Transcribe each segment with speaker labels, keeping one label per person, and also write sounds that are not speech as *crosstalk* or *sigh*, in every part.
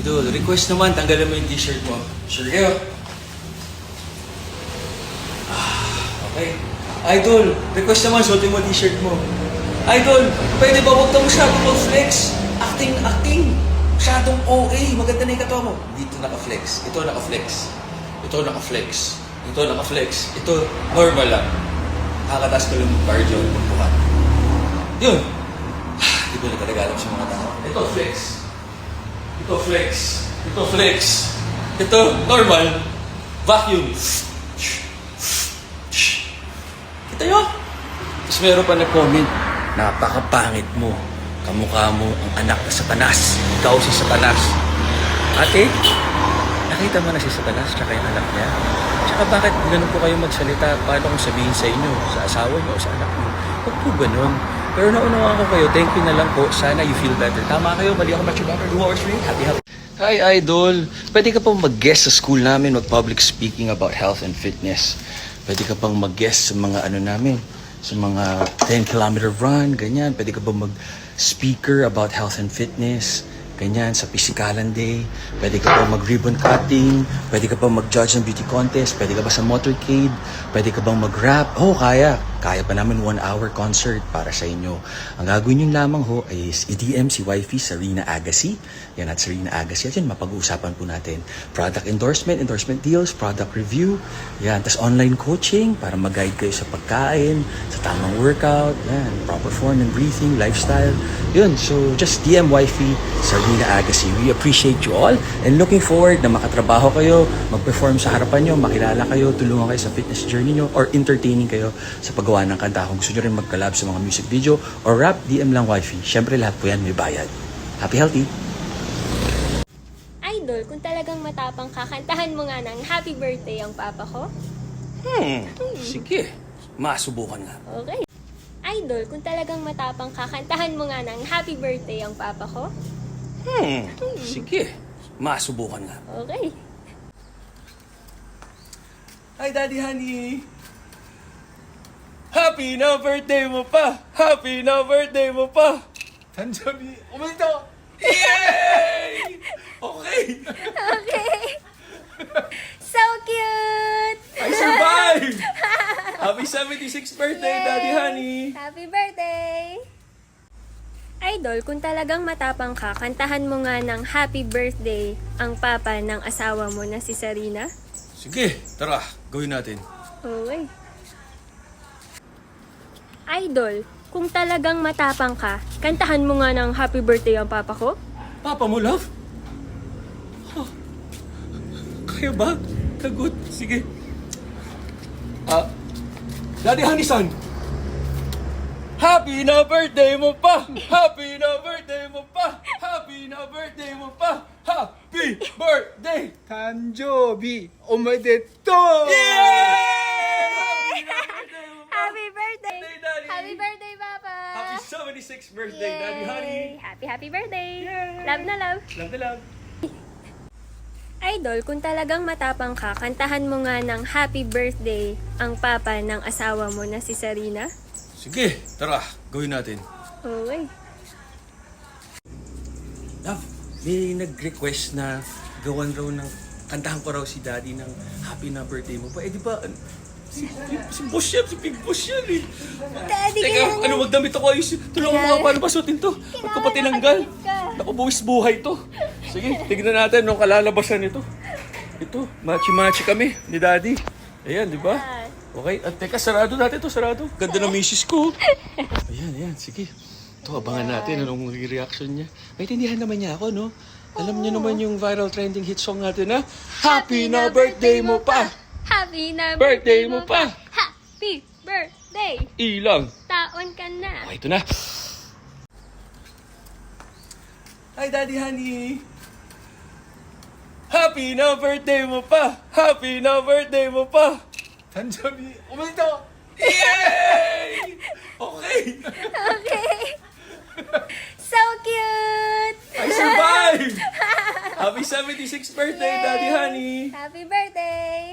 Speaker 1: Idol, request naman, tanggalin mo yung t-shirt mo. Sure kayo? Ah, okay. Idol, request naman, suotin mo t-shirt mo. Idol, pwede ba huwag ka masyadong mag-flex? Acting, acting. Masyadong OA. Maganda na yung katawa mo. Dito naka-flex. Ito naka-flex. Ito naka-flex. Ito naka-flex. Ito normal lang. Kakataas ko lang yung cardio at pagbuhat. Yun. Ah, Di ko na talaga alam sa mga tao. Ito flex. Ito flex. Ito flex. Ito normal. Vacuum. Kita nyo? Tapos meron pa nag-comment, napakapangit mo. Kamukha mo ang anak na satanas. Ikaw si satanas. Ate, nakita mo na si satanas tsaka yung anak niya? Tsaka bakit ganun po kayo magsalita? Paano kung sabihin sa inyo, sa asawa niyo o sa anak niyo? Huwag po ganun. Pero naunawaan ko kayo, thank you na lang po. Sana you feel better. Tama kayo, mali ako better. Do hours you. Happy, happy. Hi, Idol. Pwede ka pang mag-guest sa school namin, mag-public speaking about health and fitness. Pwede ka pang mag-guest sa mga ano namin, sa mga 10-kilometer run, ganyan. Pwede ka pang mag-speaker about health and fitness, ganyan, sa Pisikalan Day. Pwede ka pang mag-ribbon cutting, pwede ka pang mag-judge ng beauty contest, pwede ka ba sa motorcade, pwede ka bang mag-rap. Oh, kaya. Kaya pa namin one-hour concert para sa inyo. Ang gagawin nyo lamang ho ay i-DM si wifey Sarina Agassi. Yan at Sarina Agassi. At yan, mapag-uusapan po natin. Product endorsement, endorsement deals, product review. Yan, tas online coaching para mag-guide kayo sa pagkain, sa tamang workout, yan, proper form and breathing, lifestyle. Yun, so just DM wifey Sarina Agassi. We appreciate you all and looking forward na makatrabaho kayo, mag-perform sa harapan nyo, makilala kayo, tulungan kayo sa fitness journey nyo, or entertaining kayo sa paggawa ng kanta. Kung gusto nyo rin mag-collab sa mga music video or rap, DM lang wifey. Siyempre lahat po yan may bayad. Happy healthy!
Speaker 2: Idol, kung talagang matapang ka, kantahan mo nga ng happy birthday ang papa ko.
Speaker 1: Hmm, sige. Masubukan nga.
Speaker 2: Okay. Idol, kung talagang matapang ka, kantahan mo nga ng happy birthday ang papa ko.
Speaker 1: Hmm, sige. Masubukan nga.
Speaker 2: Okay.
Speaker 1: Hi, Daddy Honey! Happy na birthday mo pa! Happy na birthday mo pa!
Speaker 3: 단점이 오늘도
Speaker 1: Yay! Okay!
Speaker 2: Okay. so cute!
Speaker 1: I survived! *laughs* Happy 76th birthday,
Speaker 2: Yay!
Speaker 1: Daddy Honey!
Speaker 2: Happy birthday! Idol, kung talagang matapang ka, kantahan mo nga ng happy birthday ang papa ng asawa mo na si Sarina.
Speaker 1: Sige, tara, gawin natin.
Speaker 2: Okay. Idol, kung talagang matapang ka, kantahan mo nga ng happy birthday ang papa ko?
Speaker 1: Papa mo, love? Ah, Kaya ba? Kagot. Sige. Ah, Daddy Hanisan, Happy na birthday mo pa! Happy na birthday mo pa! Happy na birthday mo pa! Happy birthday! 誕
Speaker 2: 生日
Speaker 1: おめ
Speaker 2: でとう
Speaker 1: Yeah! 76th birthday, Daddy Honey!
Speaker 2: Happy, happy birthday!
Speaker 1: Yay!
Speaker 2: Love na love!
Speaker 1: Love na love!
Speaker 2: Idol, kung talagang matapang ka, kantahan mo nga ng happy birthday ang papa ng asawa mo na si Sarina.
Speaker 1: Sige, tara, gawin natin.
Speaker 2: Okay.
Speaker 1: Love, may nag-request na gawan raw ng kantahan ko raw si daddy ng happy na birthday mo pa. Di ba, an- si, si boss yan, si big boss yan eh.
Speaker 2: Daddy,
Speaker 1: Teka, ano, magdamit ako ayos. Tulungan mo ako paano ba suotin to? Pagka pa tinanggal. Ako, buwis buhay to. Sige, tignan natin nung kalalabasan nito. Ito, machi-machi kami ni daddy. Ayan, di ba? Okay, at teka, sarado natin to, sarado. Ganda ng misis ko. Ayan, ayan, sige. Ito, abangan natin anong reaction niya. May tindihan naman niya ako, no? Alam niyo naman yung viral trending hit song natin, ha? Happy na birthday mo pa!
Speaker 2: Happy na
Speaker 1: Birthday mo pa!
Speaker 2: Happy birthday!
Speaker 1: Ilang!
Speaker 2: Taon ka na!
Speaker 1: Okay, ito na. Hi, Daddy Honey! Happy na birthday mo pa! Happy na birthday mo pa!
Speaker 3: 단조비 오늘도
Speaker 1: Yay! Okay!
Speaker 2: Okay. so cute!
Speaker 1: I survived! Happy 76th birthday,
Speaker 2: Yay!
Speaker 1: Daddy Honey!
Speaker 2: Happy birthday!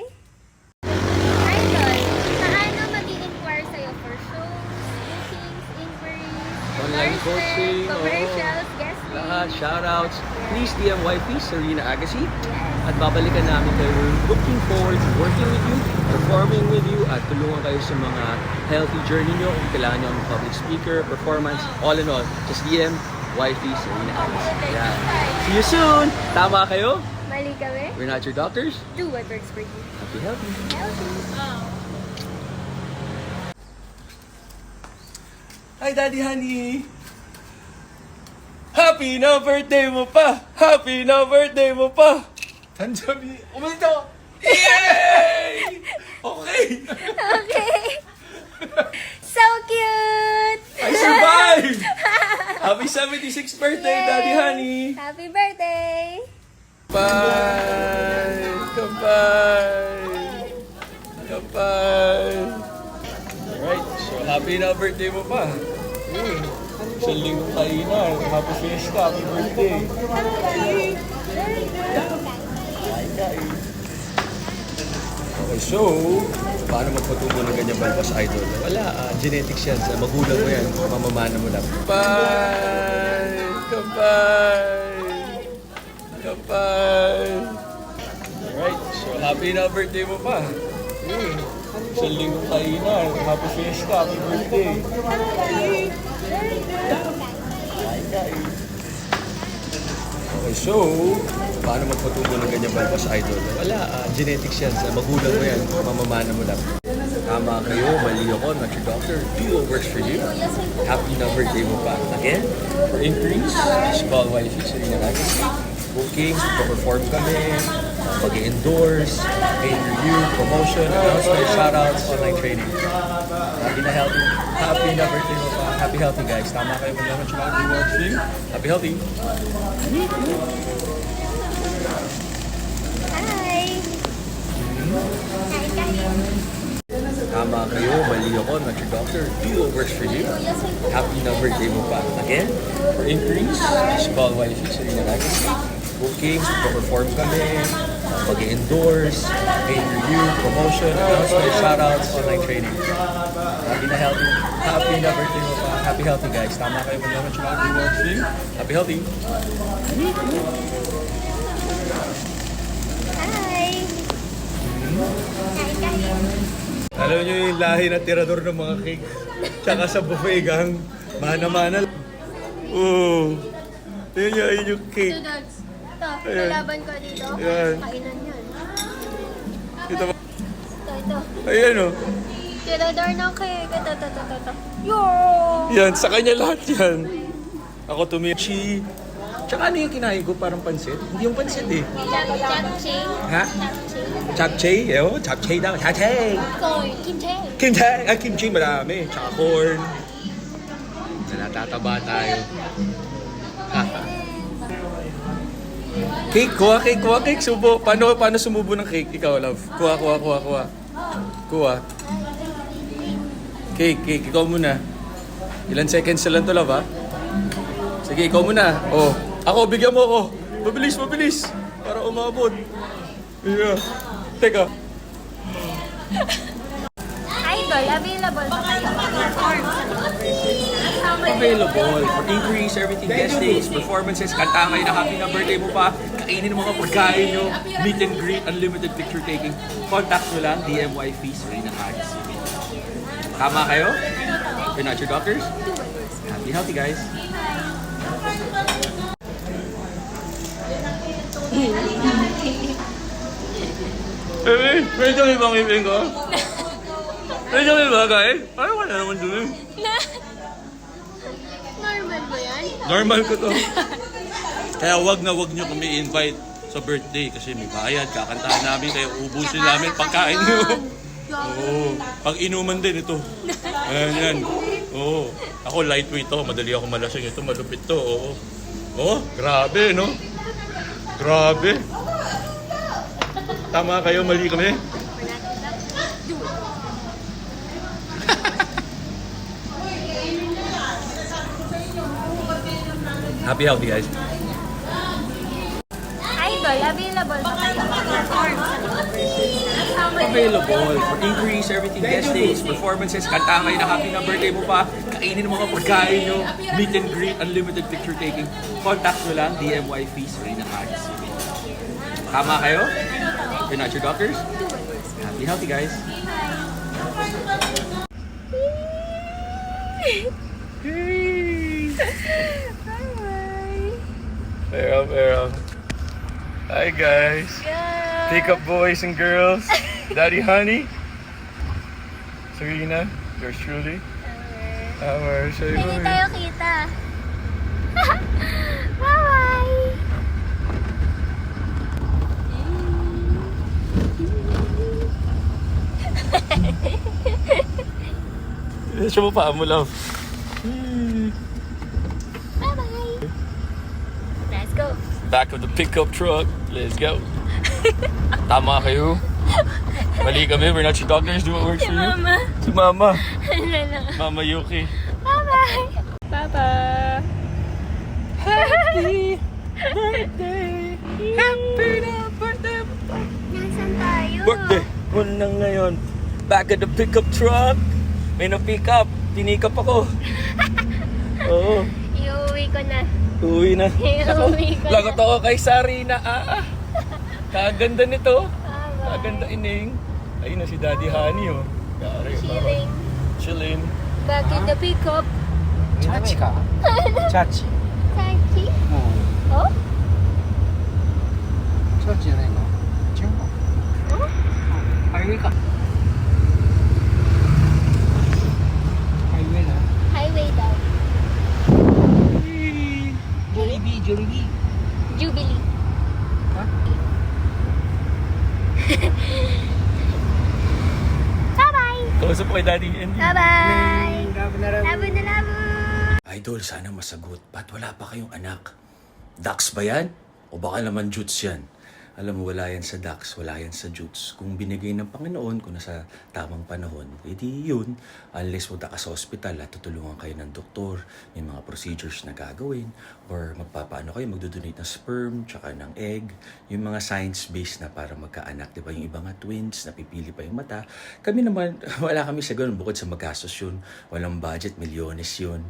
Speaker 1: Shoutouts. Please DM wifey, Serena Agassi. At babalikan namin kayo. We're looking forward to working with you, performing with you, at tulungan kayo sa mga healthy journey nyo. Kung kailangan nyo ng public speaker, performance, all in all, just DM wifey, Serena Agassi. Yeah. See you soon! Tama kayo?
Speaker 2: Mali kami?
Speaker 1: We're not your doctors.
Speaker 2: Do what works for you.
Speaker 1: Happy healthy.
Speaker 2: Healthy.
Speaker 1: Hi, Daddy Honey! Happy na birthday mo pa! Happy na birthday mo pa!
Speaker 3: 단점이 오메이터
Speaker 1: Yay! Okay!
Speaker 2: Okay. so cute!
Speaker 1: I survived! *laughs* Happy 76th birthday,
Speaker 2: Yay!
Speaker 1: Daddy Honey!
Speaker 2: Happy birthday!
Speaker 1: Bye! Goodbye! Goodbye! Alright, so happy na birthday mo pa. Yun. Isang linggo kainan. Happy fiesta, happy birthday. Okay, so, paano magpatubo ng ganyan balbas idol? Wala, ah, genetics yan. Sa magulang mo yan, mamamana mo lang. Bye! Goodbye! Goodbye! Alright, so happy na birthday mo pa. Yun. Isang linggo kainan. Happy fiesta, happy birthday. Okay, so, paano magpatubo ng ganyan balbas idol? Wala, ah, genetics yan. Sa magulang mo yan, mamamana mo lang. Tama kayo, mali ako, not your doctor. Do what works for you. Happy na birthday mo pa. Again, for increase, just call wifey, Serena Agassi. Bookings, perform kami, mag-endorse, pay review, promotion, announcement, shoutouts, online training. Happy na healthy. Happy na birthday mo pa. Happy healthy guys. Tama kayo kung naman siya you. Happy healthy.
Speaker 2: Hi!
Speaker 1: Tama kayo, mali ako, not your doctor. Do what works for you. Happy na birthday mo pa. Again, for increase, just call wifey, Serena Agassi. Bookings, perform kami, mag-endorse, pay review, promotion, announcement, shoutouts, online training. Happy na healthy. Happy na birthday mo pa. Happy healthy guys. Tama kayo kung naman what for you. Happy healthy.
Speaker 2: Hi! Kain.
Speaker 3: Alam niyo yung lahi na tirador ng mga cake. Tsaka sa buffet gang, mana-mana. Oo. Yun yung, yun yung
Speaker 2: Ito,
Speaker 3: cake.
Speaker 2: Ito,
Speaker 3: Ayan.
Speaker 2: lalaban ko dito.
Speaker 3: Ayan.
Speaker 2: Kainan yan.
Speaker 3: Ito ba?
Speaker 2: Ito, ito.
Speaker 3: Ayan o.
Speaker 2: Tirador ng cake. Ito, ito, ito, ito. Yo!
Speaker 3: Yan, sa kanya lahat yan. Ako tumichi. Tsaka ano yung kinain ko? Parang pansit? Hindi yung pansit eh.
Speaker 2: Chap, chap, ching.
Speaker 3: Ha?
Speaker 2: Chap, ching.
Speaker 3: Japchae? Eh, oh, japchae daw. Japchae!
Speaker 2: Corn, kimchi.
Speaker 3: Kimchi! Ah, kimchi marami. Tsaka corn. Na natataba tayo. Cake, kuha cake, kuha cake, subo. Paano, paano sumubo ng cake? Ikaw, love. Kuha, kuha, kuha, kuha. Kuha. Cake, cake. Ikaw muna. Ilan seconds na lang to, love, ha? Sige, ikaw muna. Oh. Ako, bigyan mo ako. Mabilis, mabilis. Para umabot. Yeah. Teka.
Speaker 2: Idol, available ba kayo?
Speaker 1: Available for increase, everything, guest days, performances, kanta kayo na happy na birthday mo pa, kainin ang mga pagkain nyo, meet and greet, unlimited picture taking. Contact nyo lang, DMY fees, Serena Agassi. Tama kayo? You're not your doctors? Happy healthy guys.
Speaker 3: Eh, medyo may bang ipin ko? Medyo may bagay? Parang wala naman dun *laughs* eh.
Speaker 2: Normal ba yan?
Speaker 3: Normal ko to. Kaya wag na wag nyo kami invite sa birthday kasi may bayad, kakantahan namin, kaya ubusin namin pagkain nyo. Oo. Pag inuman din ito. Ayan yan. Oo. Ako lightweight to, madali ako malasing ito, malupit to. Oo. Oh, grabe no? Grabe. Tama kayo, mali kami.
Speaker 1: Happy healthy guys.
Speaker 2: Idol, available sa
Speaker 1: for inquiries, everything, guest days, performances, kanta kayo na happy na birthday mo pa, kainin mo mga pagkain nyo, meet and greet, unlimited picture taking. Contact nyo lang, DMY Fees, Reyna Cards. Tama kayo? You're not your doctors? Happy, healthy guys. Hi guys.
Speaker 2: Yeah.
Speaker 1: Pick up boys and girls. *laughs* Daddy Honey. Serena. Yours truly. Amar. Say
Speaker 2: Hindi tayo kita. *laughs* Bye-bye. *laughs*
Speaker 1: Siya mo pa mo love.
Speaker 2: Bye-bye. Let's go.
Speaker 1: Back of the pickup truck. Let's go. *laughs* Tama kayo. Mali kami. We're not your doctors. Do what works
Speaker 2: Si
Speaker 1: for you.
Speaker 2: Mama.
Speaker 1: Si Mama. *laughs*
Speaker 2: Ano.
Speaker 1: Mama Yuki.
Speaker 2: Bye-bye. Papa.
Speaker 1: Happy birthday. Happy na birthday.
Speaker 2: Nasaan tayo?
Speaker 1: Birthday na ngayon. Back of the pickup truck. May na-pick up. Tinikap ako. *laughs* Oo.
Speaker 2: Iuwi ko na.
Speaker 1: Uwi na.
Speaker 2: Iuwi *laughs* ko na.
Speaker 1: Lagot ako kay Sarina. Ah, ah. Kaganda nito.
Speaker 2: Bye-bye.
Speaker 1: Kaganda ining. Ayun na si Daddy Honey oh. Yari,
Speaker 2: Chilling.
Speaker 1: Chilling.
Speaker 2: Back in the pickup.
Speaker 4: チャチか*laughs* チャチ
Speaker 2: Tachi?
Speaker 4: もう
Speaker 2: Oh?
Speaker 4: チャチじゃないの違うの
Speaker 2: Oh?
Speaker 4: ハイウェイか Jubilee.
Speaker 2: Jubilee.
Speaker 4: Ha? *laughs*
Speaker 2: Bye-bye!
Speaker 1: Kausap ko kay Daddy Andy.
Speaker 2: Bye-bye!
Speaker 4: Labo na labo.
Speaker 2: Labo na labo.
Speaker 1: Idol, sana masagot. Ba't wala pa kayong anak? Dax ba yan? O baka naman Jutes yan? Alam mo, wala yan sa Dax, wala yan sa Jutes. Kung binigay ng Panginoon, kung nasa tamang panahon, edi yun. Unless punta ka sa hospital at tutulungan kayo ng doktor, may mga procedures na gagawin, or magpapaano kayo, magdodonate ng sperm, tsaka ng egg, yung mga science-based na para magkaanak, di ba? Yung iba nga twins, napipili pa yung mata. Kami naman, *laughs* wala kami sa ganun, bukod sa magastos yun, walang budget, milyones yun.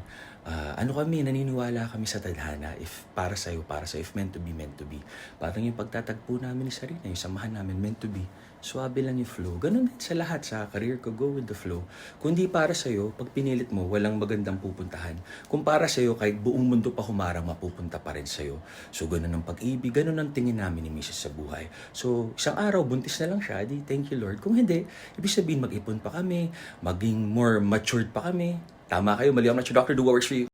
Speaker 1: Ah, ano kami, naniniwala kami sa tadhana. If para sa'yo, para sa'yo. If meant to be, meant to be. Parang yung pagtatagpo namin ni Sarina, yung samahan namin, meant to be. Swabe lang yung flow. Ganun din sa lahat. Sa career ko, go with the flow. Kung di para sa'yo, pag pinilit mo, walang magandang pupuntahan. Kung para sa'yo, kahit buong mundo pa humarang, mapupunta pa rin sa'yo. So, ganun ang pag-ibig. Ganun ang tingin namin ni Mrs. sa buhay. So, isang araw, buntis na lang siya. Di, thank you Lord. Kung hindi, ibig sabihin, mag-ipon pa kami, maging more matured pa kami. Tama kayo, mali your doctor, do what works for you.